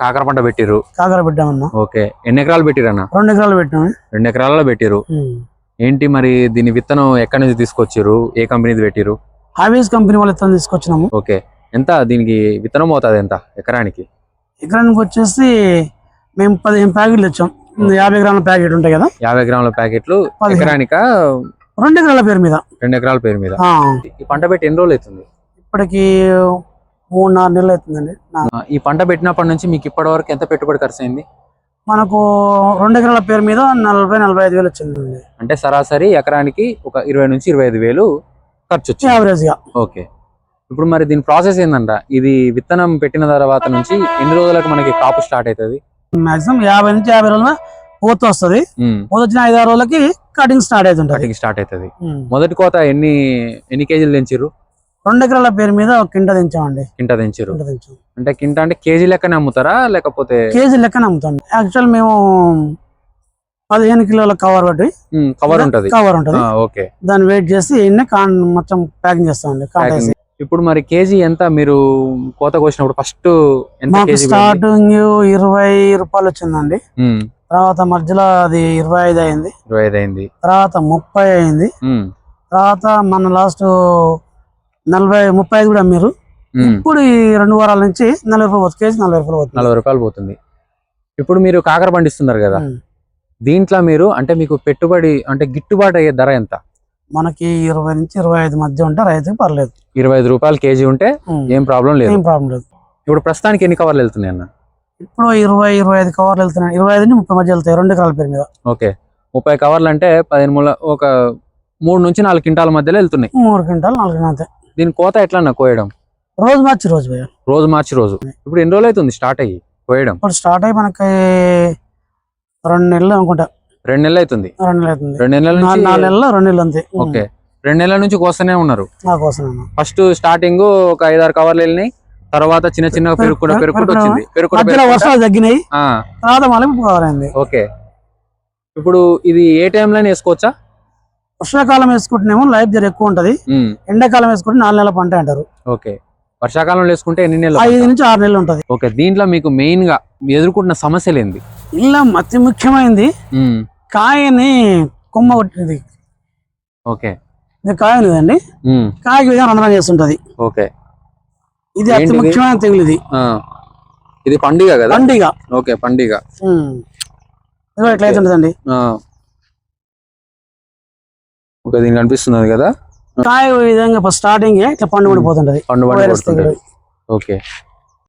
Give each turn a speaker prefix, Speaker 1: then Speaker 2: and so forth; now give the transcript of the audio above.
Speaker 1: కాకర పంట పెట్టిర్రు.
Speaker 2: కాకర పెట్టామన్నా.
Speaker 1: ఓకే. ఎన్ని ఎకరాలు పెట్టిరన్న?
Speaker 2: రెండు ఎకరాలు పెట్టాము
Speaker 1: రెండు ఎకరాలలో పెట్టిరు. ఏంటి మరి దీని విత్తనం ఎక్కడి నుంచి తీసుకొచ్చిర్రు? ఏ కంపెనీది పెట్టిరు
Speaker 2: హావేస్ కంపెనీ వాళ్ళ ఇత్తనం తీసుకొచ్చినాము.
Speaker 1: ఓకే. ఎంత దీనికి విత్తనం అవుతుంది ఎంత ఎకరానికి?
Speaker 2: ఎకరానికి వచ్చేసి మేము పదిహేను ప్యాకెట్లు ఇచ్చాం యాభై గ్రాముల ప్యాకెట్ ఉంటాయి కదా?
Speaker 1: యాభై గ్రాముల ప్యాకెట్లు. ఎకరానిక?
Speaker 2: రెండు ఎకరాల పేరు మీద.
Speaker 1: రెండు ఎకరాల పేరు మీద. ఈ పంట పెట్టి ఎన్ని రోజులు అవుతుంది?
Speaker 2: ఇప్పటికి మూడు నాలుగు నెలలు అవుతుందండి.
Speaker 1: ఈ పంట పెట్టినప్పటి నుంచి మీకు ఇప్పటి వరకు ఎంత పెట్టుబడి ఖర్చు అయింది
Speaker 2: మనకు రెండు ఎకరాల పేరు మీద నలభై నలభై ఐదు వేలు వచ్చిందండి.
Speaker 1: అంటే సరాసరి ఎకరానికి ఒక ఇరవై నుంచి ఇరవై ఐదు వేలు ఖర్చు వచ్చింది
Speaker 2: యావరేజ్గా.
Speaker 1: ఓకే. ఇప్పుడు మరి దీని ప్రాసెస్ ఏందంట? ఇది విత్తనం పెట్టిన తర్వాత నుంచి ఎన్ని రోజులకు మనకి కాపు స్టార్ట్ అవుతుంది?
Speaker 2: మాక్సిమం యాభై నుంచి యాభై రోజుల పూత వస్తుంది. పూత వచ్చిన ఐదు ఆరు రోజులకి కటింగ్ స్టార్ట్ అవుతుంటది.
Speaker 1: కటింగ్ స్టార్ట్ అవుతుంది. మొదటి కోత ఎన్ని ఎన్ని కేజీలు తెంచిర్రు
Speaker 2: రెండు ఎకరాల పేరు మీద ఒక కింట దించామండి.
Speaker 1: కింట తెంచిర్రు
Speaker 2: కింట దించాం.
Speaker 1: అంటే కింట అంటే కేజీ లెక్కనే అమ్ముతారా? లేకపోతే
Speaker 2: కేజీ లెక్కన అమ్ముతాం. యాక్చువల్ మేము పదిహేను కిలోల కవర్ బట్టి
Speaker 1: కవర్ ఉంటది.
Speaker 2: కవర్ ఉంటది.
Speaker 1: ఓకే.
Speaker 2: దాన్ని వెయిట్ చేసి ఎన్ని కాన్ మొత్తం ప్యాకింగ్ చేస్తామండి కాంట
Speaker 1: Packing.
Speaker 2: వేసి.
Speaker 1: ఇప్పుడు మరి కేజీ ఎంత మీరు కోత కోసినప్పుడు ఫస్ట్
Speaker 2: మాకు స్టార్టింగ్ ఇరవై రూపాయలు వచ్చిందండి. తర్వాత మధ్యలో అది ఇరవై ఐదు అయింది.
Speaker 1: ఇరవై ఐదు అయింది.
Speaker 2: తర్వాత ముప్పై అయింది. తర్వాత మన లాస్ట్ నలభై ముప్పై ఐదు కూడా అమ్మారు. ఇప్పుడు ఈ రెండు వారాల నుంచి నలభై రూపాయలు కేజీ నలభై రూపాయలు పోతుంది.
Speaker 1: నలభై రూపాయలు పోతుంది. ఇప్పుడు మీరు కాకర పండిస్తున్నారు కదా. దీంట్లో మీరు అంటే మీకు పెట్టుబడి అంటే గిట్టుబాటు అయ్యే ధర ఎంత?
Speaker 2: మనకి ఇరవై నుంచి ఇరవై ఐదు మధ్య ఉంటే రైతుకి పర్లేదు.
Speaker 1: ఇరవై ఐదు రూపాయలు కేజీ ఉంటే. ఏం ప్రాబ్లం లేదు.
Speaker 2: ఏం ప్రాబ్లం లేదు.
Speaker 1: ఇప్పుడు ప్రస్తుతానికి ఎన్ని కవర్లు వెళ్తున్నాయి అన్న?
Speaker 2: ఇప్పుడు ఇరవై ఇరవై ఐదు కవర్లు వెళ్తున్నాయి. ఇరవై ఐదు నుంచి ముప్పై మధ్య వెళ్తాయి రెండు ఎకరాల పేరు మీద.
Speaker 1: ఓకే. ముప్పై కవర్లు అంటే పదిహేను మూల ఒక మూడు నుంచి నాలుగు క్వింటాల మధ్యలో వెళ్తున్నాయి.
Speaker 2: మూడు క్వింటాలు నాలుగు అంతే.
Speaker 1: దీని కోత ఎట్లా అన్న కోయడం?
Speaker 2: రోజు మార్చి రోజు
Speaker 1: రోజు మార్చి రోజు. ఇప్పుడు ఎన్ని రోజులు అవుతుంది స్టార్ట్ అయ్యి కోయడం?
Speaker 2: ఇప్పుడు స్టార్ట్ అయ్యి మనకి రెండు నెలలు అనుకుంటా.
Speaker 1: రెండు నెలలు అవుతుంది.
Speaker 2: రెండు నెలలు అవుతుంది.
Speaker 1: రెండు నెలల
Speaker 2: నాలుగు
Speaker 1: నుంచి
Speaker 2: నాలుగు నెలలు రెండు నెలలు అంతే.
Speaker 1: ఓకే. రెండు నెలల నుంచి కోస్తూనే ఉన్నారు. ఫస్ట్ స్టార్టింగ్ ఒక ఐదారు కవర్లు వెళ్ళినాయి. తర్వాత చిన్న పెరుగుకుంటూ
Speaker 2: పెరుగు-
Speaker 1: వచ్చింది. పెరుగుకుంటూ-
Speaker 2: వర్షాలు తగ్గినాయి. తర్వాత మళ్ళీ
Speaker 1: ఓకే. ఇప్పుడు ఇది ఏ టైంలో వేసుకోవచ్చా?
Speaker 2: వర్షాకాలం వేసుకుంటేనేమో లైఫ్ జర ఎక్కువ ఉంటది. ఎండాకాలం వేసుకుంటే నాలుగు నెలల పంట అంటారు.
Speaker 1: ఓకే. వర్షాకాలంలో వేసుకుంటే ఎన్ని నెలలు
Speaker 2: ఐదు? నుంచి ఆరు నెలలు ఉంటది.
Speaker 1: ఓకే దీంట్లో మీకు మెయిన్గా ఎదుర్కొంటున్న సమస్యలు ఏంది?
Speaker 2: ఇలా అతి ముఖ్యమైనది కాయని కొమ్మ కొట్టింది.
Speaker 1: ఓకే.
Speaker 2: ఇది కాయ లేదండి కాయకి విధంగా రంధ్రం చేస్తుంటది.
Speaker 1: ఓకే.
Speaker 2: ఇది అతి? ముఖ్యమైన తెగులు ఇది.
Speaker 1: ఇది పండుగ కదా?
Speaker 2: పండుగ.
Speaker 1: ఓకే పండుగ.
Speaker 2: ఇట్లా అవుతుంటదండి
Speaker 1: ఓకే దీనికి కనిపిస్తున్నది కదా?
Speaker 2: కాయ విధంగా స్టార్టింగ్ ఇట్లా పండు పడిపోతుంటది.
Speaker 1: పండు పండు
Speaker 2: వైరస్
Speaker 1: పడుతుంటది
Speaker 2: తెగులు.
Speaker 1: ఓకే.